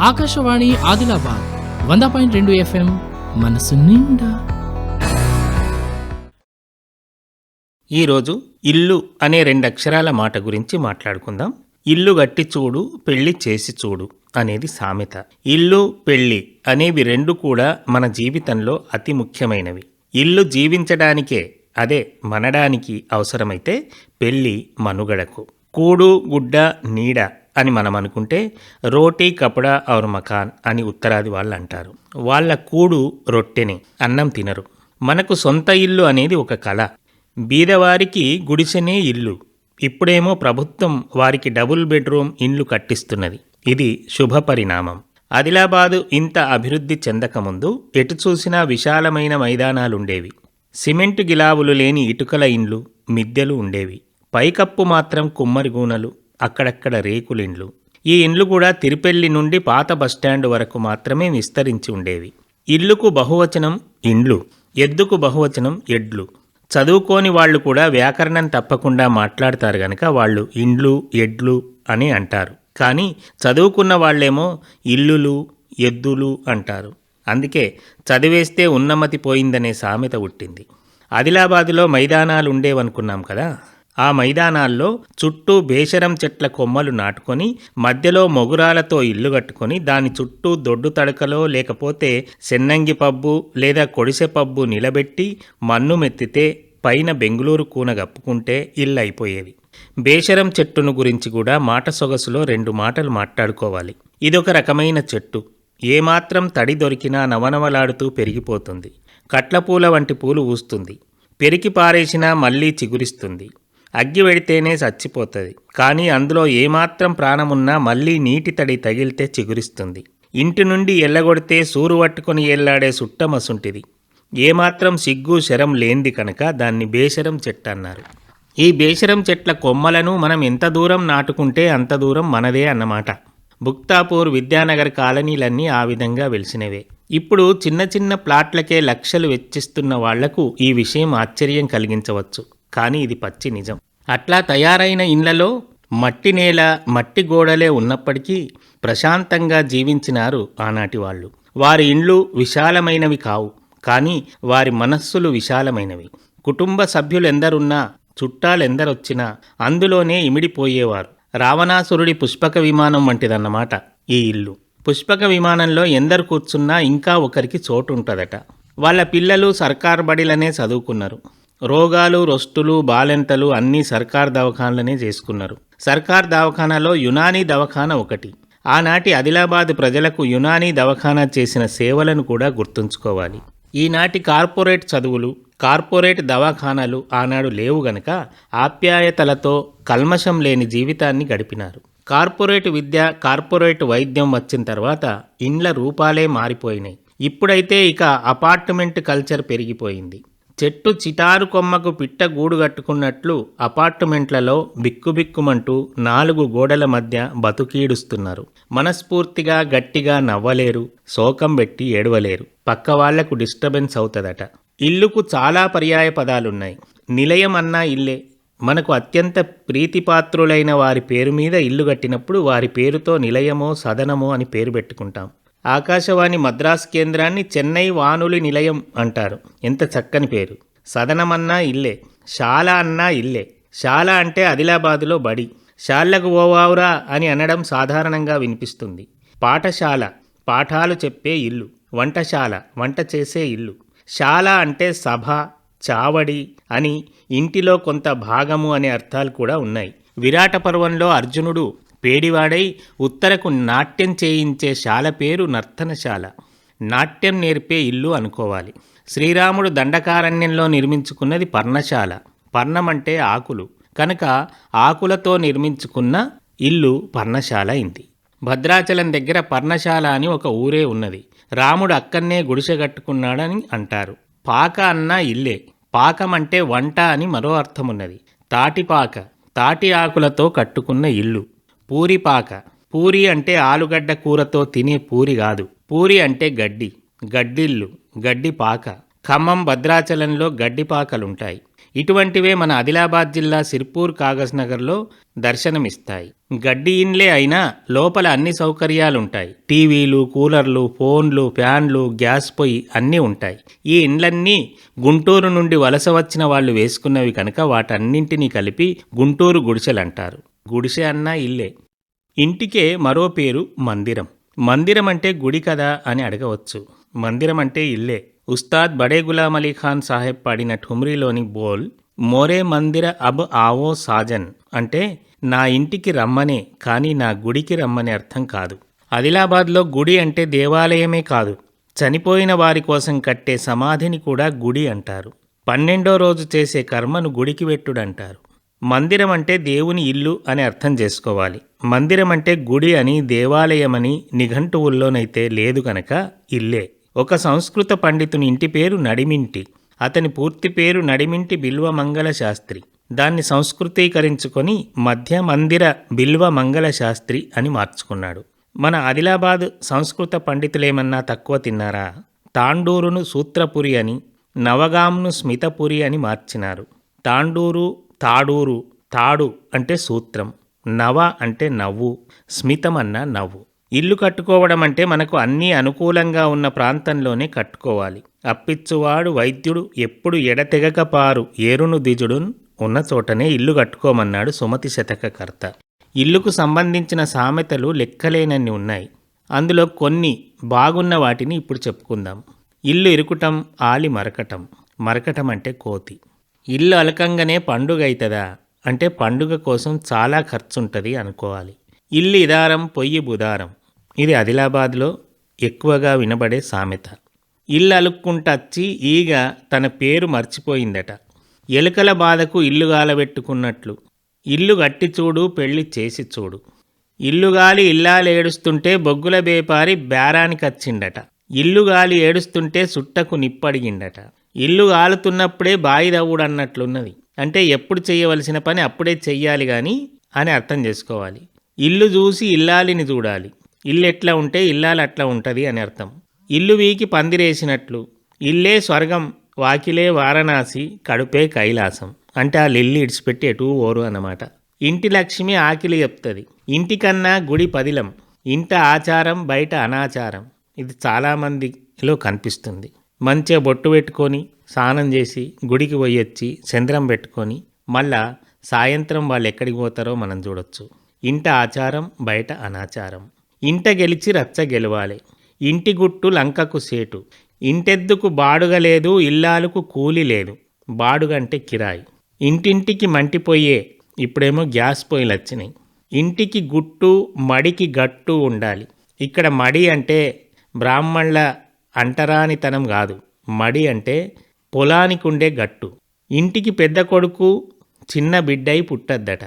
ఆకాశవాణి ఆదిలాబాద్ వంద పాయింట్ రెండు ఎఫ్ఎం మనసు నిండా. ఈరోజు ఇల్లు అనే రెండు అక్షరాల మాట గురించి మాట్లాడుకుందాం. ఇల్లు గట్టి చూడు పెళ్ళి చేసి చూడు అనేది సామెత. ఇల్లు పెళ్ళి అనేవి రెండు కూడా మన జీవితంలో అతి ముఖ్యమైనవి. ఇల్లు జీవించడానికే అదే మనడానికి అవసరమైతే పెళ్ళి మనుగడకు. కూడు గుడ్డ నీడ అని మనం అనుకుంటే రోటీ కపడా ఔర్ మకాన్ అని ఉత్తరాది వాళ్ళు అంటారు. వాళ్ళ కూడు రొట్టెని అన్నం తినరు. మనకు సొంత ఇల్లు అనేది ఒక కళ. బీదవారికి గుడిసెనే ఇల్లు. ఇప్పుడేమో ప్రభుత్వం వారికి డబుల్ బెడ్రూమ్ ఇండ్లు కట్టిస్తున్నది. ఇది శుభ పరిణామం. ఆదిలాబాదు ఇంత అభివృద్ధి చెందకముందు ఎటు చూసినా విశాలమైన మైదానాలుండేవి. సిమెంటు గిలావులు లేని ఇటుకల ఇండ్లు మిద్దెలు ఉండేవి. పైకప్పు మాత్రం కుమ్మరిగూనలు అక్కడక్కడ రేకులిండ్లు ఈ ఇండ్లు కూడా తిరుపెల్లి నుండి పాత బస్టాండ్ వరకు మాత్రమే విస్తరించి ఉండేవి. ఇల్లుకు బహువచనం ఇండ్లు ఎద్దుకు బహువచనం ఎడ్లు. చదువుకోని వాళ్ళు కూడా వ్యాకరణం తప్పకుండా మాట్లాడతారు గనక వాళ్ళు ఇండ్లు ఎడ్లు అని అంటారు. కానీ చదువుకున్న వాళ్ళేమో ఇల్లులు ఎద్దులు అంటారు. అందుకే చదివేస్తే ఉన్నమతి పోయిందనే సామెత పుట్టింది. ఆదిలాబాదులో మైదానాలు ఉండేవనుకున్నాం కదా? ఆ మైదానాల్లో చుట్టూ బేషరం చెట్ల కొమ్మలు నాటుకొని మధ్యలో మొగురాలతో ఇల్లు కట్టుకొని దాని చుట్టూ దొడ్డు తడకలో లేకపోతే సెన్నంగి పబ్బు లేదా కొడిసె పబ్బు నిలబెట్టి మన్ను మెత్తితే పైన బెంగుళూరు కూన గప్పుకుంటే ఇల్లు అయిపోయేది బేషరం చెట్టును గురించి కూడా మాట సొగసులో రెండు మాటలు మాట్లాడుకోవాలి. ఇదొక రకమైన చెట్టు. ఏమాత్రం తడి దొరికినా నవనవలాడుతూ పెరిగిపోతుంది. కట్లపూల వంటి పూలు ఊస్తుంది. పెరికి పారేసినా మళ్ళీ చిగురిస్తుంది. అగ్గి వెడితేనే చచ్చిపోతుంది. కానీ అందులో ఏమాత్రం ప్రాణమున్నా మళ్ళీ నీటి తడి తగిలితే చిగురిస్తుంది. ఇంటి నుండి ఎల్లగొడితే సూరు పట్టుకొని ఎల్లాడే సుట్టమసుంటిది. ఏమాత్రం సిగ్గు శరం లేంది కనుక దాన్ని బేషరం చెట్టు అన్నారు ఈ బేషరం చెట్ల కొమ్మలను మనం ఎంత దూరం నాటుకుంటే అంత దూరం మనదే అన్నమాట. బుక్తాపూర్ విద్యానగర్ కాలనీలన్నీ ఆ విధంగా వెలిసినవే. ఇప్పుడు చిన్న చిన్న ప్లాట్లకే లక్షలు వెచ్చిస్తున్న వాళ్ళకు ఈ విషయం ఆశ్చర్యం కలిగించవచ్చు. కానీ ఇది పచ్చి నిజం. అట్లా తయారైన ఇండ్లలో మట్టి నేల మట్టి గోడలే ఉన్నప్పటికీ ప్రశాంతంగా జీవించినారు ఆనాటి వాళ్ళు. వారి ఇండ్లు విశాలమైనవి కావు కానీ వారి మనస్సులు విశాలమైనవి. కుటుంబ సభ్యులెందరున్నా చుట్టాలెందరొచ్చినా అందులోనే ఇమిడిపోయేవారు. రావణాసురుడి పుష్పక విమానం వంటిదన్నమాట ఈ ఇల్లు. పుష్పక విమానంలో ఎందరు కూర్చున్నా ఇంకా ఒకరికి చోటుంటుందట. వాళ్ళ పిల్లలు సర్కార్ బడిలనే చదువుకున్నారు. రోగాలు రొస్టులు బాలెంతలు అన్నీ సర్కార్ దవాఖానలనే చేసుకున్నారు. సర్కార్ దవాఖానలో యునానీ దవాఖాన ఒకటి. ఆనాటి ఆదిలాబాద్ ప్రజలకు యునానీ దవాఖానా చేసిన సేవలను కూడా గుర్తుంచుకోవాలి. ఈనాటి కార్పొరేట్ చదువులు కార్పొరేట్ దవాఖానాలు ఆనాడు లేవు గనక ఆప్యాయతలతో కల్మషం లేని జీవితాన్ని గడిపినారు. కార్పొరేట్ విద్య కార్పొరేట్ వైద్యం వచ్చిన తర్వాత ఇండ్ల రూపాలే మారిపోయినాయి. ఇప్పుడైతే ఇక అపార్ట్మెంట్ కల్చర్ పెరిగిపోయింది. చెట్టు చిటారు కొమ్మకు పిట్ట గూడు కట్టుకున్నట్లు అపార్ట్మెంట్లలో బిక్కుబిక్కుమంటూ నాలుగు గోడల మధ్య బతుకీడుస్తున్నారు. మనస్ఫూర్తిగా గట్టిగా నవ్వలేరు శోకం పెట్టి ఏడవలేరు. పక్క వాళ్ళకు డిస్టర్బెన్స్ అవుతుందట. ఇల్లుకు చాలా పర్యాయ పదాలున్నాయి. నిలయం అన్నా ఇల్లే. మనకు అత్యంత ప్రీతిపాత్రులైన వారి పేరు మీద ఇల్లు కట్టినప్పుడు వారి పేరుతో నిలయమో సదనమో అని పేరు పెట్టుకుంటాం. ఆకాశవాణి మద్రాస్ కేంద్రాన్ని చెన్నై వానులి నిలయం అంటారు. ఎంత చక్కని పేరు. సదనమన్నా ఇల్లే శాల అన్నా ఇల్లే. శాల అంటే ఆదిలాబాదులో బడి. శాలకు ఓవావురా అని అనడం సాధారణంగా వినిపిస్తుంది. పాఠశాల పాఠాలు చెప్పే ఇల్లు. వంటశాల వంట చేసే ఇల్లు. శాల అంటే సభ చావడి అని ఇంటిలో కొంత భాగము అనే అర్థాలు కూడా ఉన్నాయి. విరాట పర్వంలో అర్జునుడు పేడివాడై ఉత్తరకు నాట్యం చేయించే శాల పేరు నర్తనశాల. నాట్యం నేర్పే ఇల్లు అనుకోవాలి. శ్రీరాముడు దండకారణ్యంలో నిర్మించుకున్నది పర్ణశాల. పర్ణం అంటే ఆకులు. కనుక ఆకులతో నిర్మించుకున్న ఇల్లు పర్ణశాల అయింది. భద్రాచలం దగ్గర పర్ణశాల అని ఒక ఊరే ఉన్నది. రాముడు అక్కన్నే గుడిసె కట్టుకున్నాడని అంటారు. పాక అన్నా ఇల్లే. పాకం అంటే వంట అని మరో అర్థం ఉన్నది తాటిపాక తాటి ఆకులతో కట్టుకున్న ఇల్లు. పూరిపాక పూరి అంటే ఆలుగడ్డ కూరతో తినే పూరి కాదు. పూరి అంటే గడ్డి గడ్డిల్లు గడ్డి పాక. ఖమ్మం భద్రాచలంలో గడ్డిపాకలుంటాయి ఇటువంటివే మన ఆదిలాబాద్ జిల్లా సిర్పూర్ కాగజ్నగర్లో దర్శనమిస్తాయి. గడ్డి ఇండ్లే అయినా లోపల అన్ని సౌకర్యాలుంటాయి. టీవీలు కూలర్లు ఫోన్లు ఫ్యాన్లు గ్యాస్ పొయ్యి అన్నీ ఉంటాయి. ఈ ఇండ్లన్నీ గుంటూరు నుండి వలస వచ్చిన వాళ్ళు వేసుకున్నవి కనుక వాటన్నింటినీ కలిపి గుంటూరు గుడిసెలంటారు. గుడిసె అన్నా ఇల్లే. ఇంటికే మరో పేరు మందిరం. మందిరం అంటే గుడి కదా అని అడగవచ్చు. మందిరం అంటే ఇల్లే. ఉస్తాద్ బడే గులాం అలీ ఖాన్ సాహెబ్ పాడిన ఠుమ్రీలోని బోల్ మోరే మందిర అబ్ ఆవో సాజన్ అంటే నా ఇంటికి రమ్మనే కానీ నా గుడికి రమ్మనే అర్థం కాదు. ఆదిలాబాద్లో గుడి అంటే దేవాలయమే కాదు. చనిపోయిన వారి కోసం కట్టే సమాధిని కూడా గుడి అంటారు. పన్నెండో రోజు చేసే కర్మను గుడికి వెట్టుడంటారు. మందిరం అంటే దేవుని ఇల్లు అని అర్థం చేసుకోవాలి. మందిరం అంటే గుడి అని దేవాలయమని నిఘంటువుల్లోనైతే లేదు కనుక ఇల్లే. ఒక సంస్కృత పండితుని ఇంటి పేరు నడిమింటి. అతని పూర్తి పేరు నడిమింటి బిల్వ మంగళ శాస్త్రి. దాన్ని సంస్కృతీకరించుకొని మధ్య మందిర బిల్వ మంగళ శాస్త్రి అని మార్చుకున్నాడు. మన ఆదిలాబాద్ సంస్కృత పండితులేమన్నా తక్కువ తిన్నారా? తాండూరును సూత్రపురి అని నవగాంను స్మితపురి అని మార్చినారు. తాండూరు తాడూరు తాడు అంటే సూత్రం నవ అంటే నవ్వు స్మితం అన్న నవ్వు. ఇల్లు కట్టుకోవడం అంటే మనకు అన్నీ అనుకూలంగా ఉన్న ప్రాంతంలోనే కట్టుకోవాలి. అప్పిచ్చువాడు వైద్యుడు ఎప్పుడు ఎడతెగక పారు ఏరును దిజుడున్ ఉన్న చోటనే ఇల్లు కట్టుకోమన్నాడు సుమతి శతకకర్త. ఇల్లుకు సంబంధించిన సామెతలు లెక్కలేనన్ని ఉన్నాయి. అందులో కొన్ని బాగున్న వాటిని ఇప్పుడు చెప్పుకుందాం. ఇల్లు ఇరుకుటం ఆలి మరకటం. మరకటం అంటే కోతి. ఇల్లు అలకంగానే పండుగ అవుతుందా అంటే పండుగ కోసం చాలా ఖర్చుంటుంది అనుకోవాలి. ఇల్లు ఇదారం పొయ్యి బుదారం ఇది ఆదిలాబాద్లో ఎక్కువగా వినబడే సామెత. ఇల్లు అలుక్కుంటచ్చి ఈగ తన పేరు మర్చిపోయిందట. ఎలుకల బాధకు ఇల్లు గాలబెట్టుకున్నట్లు. ఇల్లు గట్టి చూడు పెళ్ళి చేసి చూడు ఇల్లుగాలి ఇల్లాలు ఏడుస్తుంటే బొగ్గుల బేపారి బేరానికచ్చిండట. ఇల్లుగాలి ఏడుస్తుంటే సుట్టకు నిప్పడిగిండట. ఇల్లు ఆలుతున్నప్పుడే బాయి దవ్వుడన్నట్లున్నది అంటే ఎప్పుడు చేయవలసిన పని అప్పుడే చెయ్యాలి కానీ అని అర్థం చేసుకోవాలి. ఇల్లు చూసి ఇల్లాలిని చూడాలి. ఇల్లు ఎట్లా ఉంటే ఇల్లాలు అట్లా ఉంటుంది అని అర్థం. ఇల్లు వీకి పందిరేసినట్లు. ఇల్లే స్వర్గం వాకిలే వారణాసి కడుపే కైలాసం అంటే ఆ లిల్లి ఇడిచిపెట్టి ఎటు ఓరు అన్నమాట. ఇంటి లక్ష్మి ఆకిలి చెప్తుంది. ఇంటికన్నా గుడి పదిలం. ఇంట ఆచారం బయట అనాచారం. ఇది చాలామందిలో కనిపిస్తుంది. మంచిగా బొట్టు పెట్టుకొని స్నానం చేసి గుడికి పోయొచ్చి చంద్రం పెట్టుకొని మళ్ళా సాయంత్రం వాళ్ళు ఎక్కడికి పోతారో మనం చూడొచ్చు. ఇంట ఆచారం బయట అనాచారం. ఇంట గెలిచి రచ్చ గెలవాలి. ఇంటి గుట్టు లంకకు సేటు. ఇంటెద్దుకు బాడుగ లేదు ఇల్లాలకు కూలి లేదు. బాడుగ అంటే కిరాయి. ఇంటింటికి మంటిపోయే ఇప్పుడేమో గ్యాస్ పొయ్యిలు వచ్చినాయి. ఇంటికి గుట్టు మడికి గట్టు ఉండాలి. ఇక్కడ మడి అంటే బ్రాహ్మణుల అంటరానితనం కాదు. మడి అంటే పొలానికి ఉండే గట్టు. ఇంటికి పెద్ద కొడుకు చిన్న బిడ్డై పుట్టద్దట.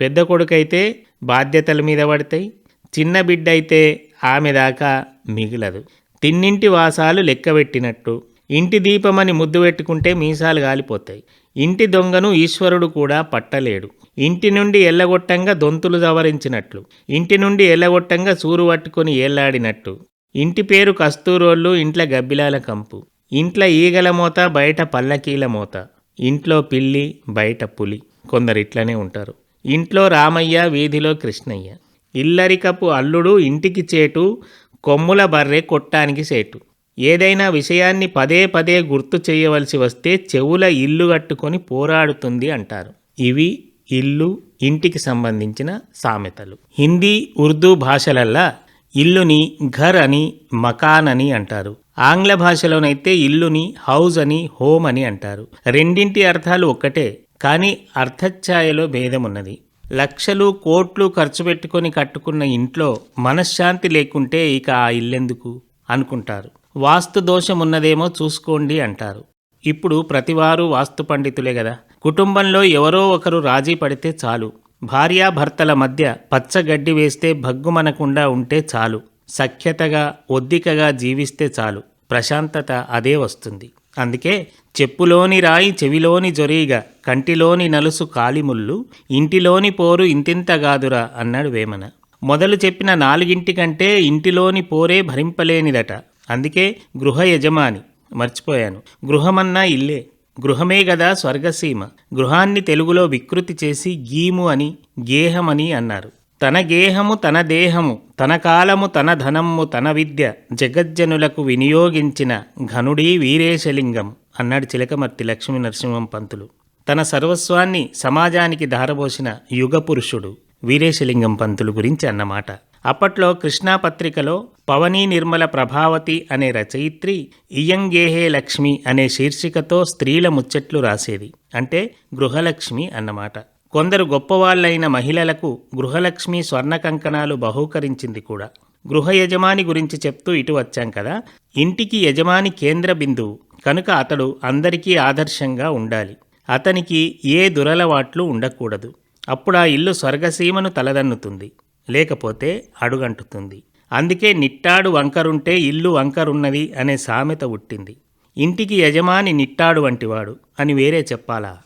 పెద్ద కొడుకైతే బాధ్యతల మీద పడతాయి. చిన్న బిడ్డ అయితే ఆమె దాకా మిగిలదు. తిన్నింటి వాసాలు లెక్కబెట్టినట్టు ఇంటి దీపమని ముద్దు పెట్టుకుంటే మీసాలు గాలిపోతాయి. ఇంటి దొంగను ఈశ్వరుడు కూడా పట్టలేడు. ఇంటి నుండి ఎల్లగొట్టంగా దొంతులు సవరించినట్లు. ఇంటి నుండి ఎల్లగొట్టంగా సూరు పట్టుకొని ఏలాడినట్టు ఇంటి పేరు కస్తూరోళ్ళు ఇంట్ల గబ్బిలాల కంపు. ఇంట్ల ఈగల మోత బయట పల్లకీల మోత. ఇంట్లో పిల్లి బయట పులి. కొందరు ఇట్లనే ఉంటారు. ఇంట్లో రామయ్య వీధిలో కృష్ణయ్య. ఇల్లరికపు అల్లుడు ఇంటికి చేటు కొమ్ముల బర్రె కొట్టానికి సేటు. ఏదైనా విషయాన్ని పదే పదే గుర్తు చేయవలసి వస్తే చెవుల ఇల్లు కట్టుకొని పోరాడుతుంది అంటారు. ఇవి ఇల్లు ఇంటికి సంబంధించిన సామెతలు. హిందీ ఉర్దూ భాషలల్లా ఇల్లుని ఘర్ అని మకాన్ అని అంటారు. ఆంగ్ల భాషలోనైతే ఇల్లుని హౌస్ అని హోమ్ అని అంటారు. రెండింటి అర్థాలు ఒక్కటే కానీ అర్థఛాయలో భేదమున్నది. లక్షలు కోట్లు ఖర్చు పెట్టుకొని కట్టుకున్న ఇంట్లో మనశ్శాంతి లేకుంటే ఇక ఆ ఇల్లెందుకు? అనుకుంటారు. వాస్తు దోషం ఉన్నదేమో చూసుకోండి అంటారు. ఇప్పుడు ప్రతివారు వాస్తు పండితులే కదా కుటుంబంలో ఎవరో ఒకరు రాజీ పడితే చాలు. భార్యాభర్తల మధ్య పచ్చగడ్డి వేస్తే భగ్గుమనకుండా ఉంటే చాలు. సఖ్యతగా ఒద్దికగా జీవిస్తే చాలు. ప్రశాంతత అదే వస్తుంది. అందుకే చెప్పులోని రాయి చెవిలోని జొరీగా కంటిలోని నలుసు కాలిముళ్ళు ఇంటిలోని పోరు ఇంతింతగాదురా అన్నాడు వేమన. మొదలు చెప్పిన నాలుగింటి కంటే ఇంటిలోని పోరే భరింపలేనిదట. అందుకే గృహ యజమాని. మర్చిపోయాను. గృహమన్నా ఇల్లే. గృహమే గదా స్వర్గసీమ. గృహాన్ని తెలుగులో వికృతి చేసి గీము అని గేహమని అన్నారు. తన గేహము తన దేహము తన కాలము తన ధనము తన విద్య జగజ్జనులకు వినియోగించిన ఘనుడీ వీరేశలింగం అన్నాడు చిలకమర్తి లక్ష్మీ నరసింహం పంతులు. తన సర్వస్వాన్ని సమాజానికి ధారబోసిన యుగపురుషుడు. వీరేశలింగం పంతులు గురించి అన్నమాట. అప్పట్లో కృష్ణా పత్రికలో పవనీ నిర్మల ప్రభావతి అనే రచయిత్రి ఇయంగేహే లక్ష్మి అనే శీర్షికతో స్త్రీల ముచ్చట్లు రాసేది. అంటే గృహలక్ష్మి అన్నమాట. కొందరు గొప్పవాళ్ళైన మహిళలకు గృహలక్ష్మి స్వర్ణ కంకణాలు బహూకరించింది కూడా. గృహ యజమాని గురించి చెప్తూ ఇటు వచ్చాం కదా. ఇంటికి యజమాని కేంద్ర బిందువు. కనుక అతడు అందరికీ ఆదర్శంగా ఉండాలి. అతనికి ఏ దురలవాట్లు ఉండకూడదు. అప్పుడు ఆ ఇల్లు స్వర్గసీమను తలదన్నుతుంది లేకపోతే అడుగంటుతుంది. అందుకే నిట్టాడు వంకరుంటే ఇల్లు వంకరున్నది అనే సామెత ఉట్టింది. ఇంటికి యజమాని నిట్టాడు వంటివాడు అని వేరే చెప్పాలా?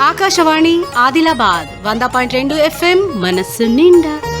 ఆకాశవాణి ఆదిలాబాద్ వంద పాయింట్ రెండు ఎఫ్ఎం మనస్సు నిండా.